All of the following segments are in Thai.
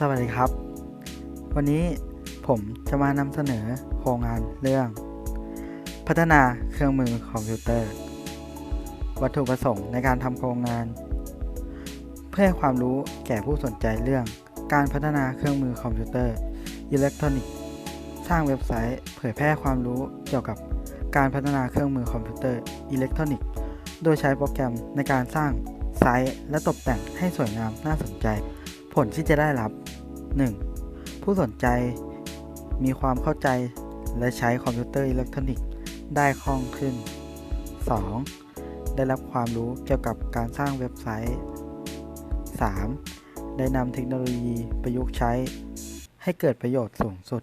สวัสดีครับ วันนี้ผมจะมานำเสนอโครงงานเรื่อง พัฒนาเครื่องมือคอมพิวเตอร์ วัตถุประสงค์ในการทำโครงงาน เพื่อให้ความรู้แก่ผู้สนใจเรื่องการพัฒนาเครื่องมือคอมพิวเตอร์ อิเล็กทรอนิกส์ สร้างเว็บไซต์เผยแพร่ความรู้เกี่ยวกับการพัฒนาเครื่องมือคอมพิวเตอร์อิเล็กทรอนิกส์โดยใช้โปรแกรมในการสร้างไซต์และตกแต่งให้สวยงามน่าสนใจ ผลที่จะได้รับ 1. ผู้สนใจมีความเข้าใจและใช้คอมพิวเตอร์อิเล็กทรอนิกส์ได้คล่องขึ้น 2. ได้รับความรู้เกี่ยวกับการสร้างเว็บไซต์ 3. ได้นำเทคโนโลยีประยุกต์ใช้ ให้เกิดประโยชน์สูงสุด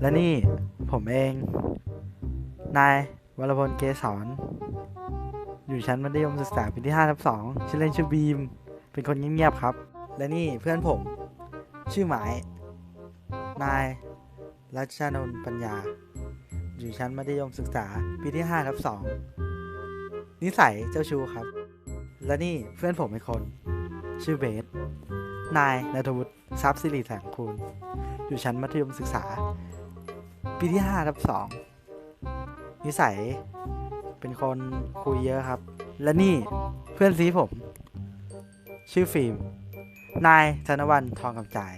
และนี่ผมเอง นายวรพลเกษรอยู่ชั้นมัธยมศึกษาปีที่5ทับ2ชื่อเล่นชื่อบีม เป็นคนเงียบๆครับ และนี่เพื่อนผม ชื่อหมาย นายรัชนนท์ปัญญา อยู่ชั้นมัธยมศึกษา ปีที่5ทับ2นิสัยเจ้าชู้ครับ และนี่เพื่อนผมอีกคน ชื่อเบส นายนทวุฒิทรัพย์สิริแสงคูณอยู่ชั้นมัธยมศึกษา ปีที่5ทับ2นิสัยเป็นคนคุยเยอะครับ และนี่เพื่อนซีผม ชื่อฟิล์ม นายธนวันทองกำจาย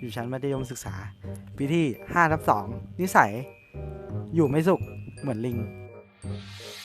อยู่ชั้นมัธยมศึกษา ปีที่5ทับ2นิสัย อยู่ไม่สุข เหมือนลิง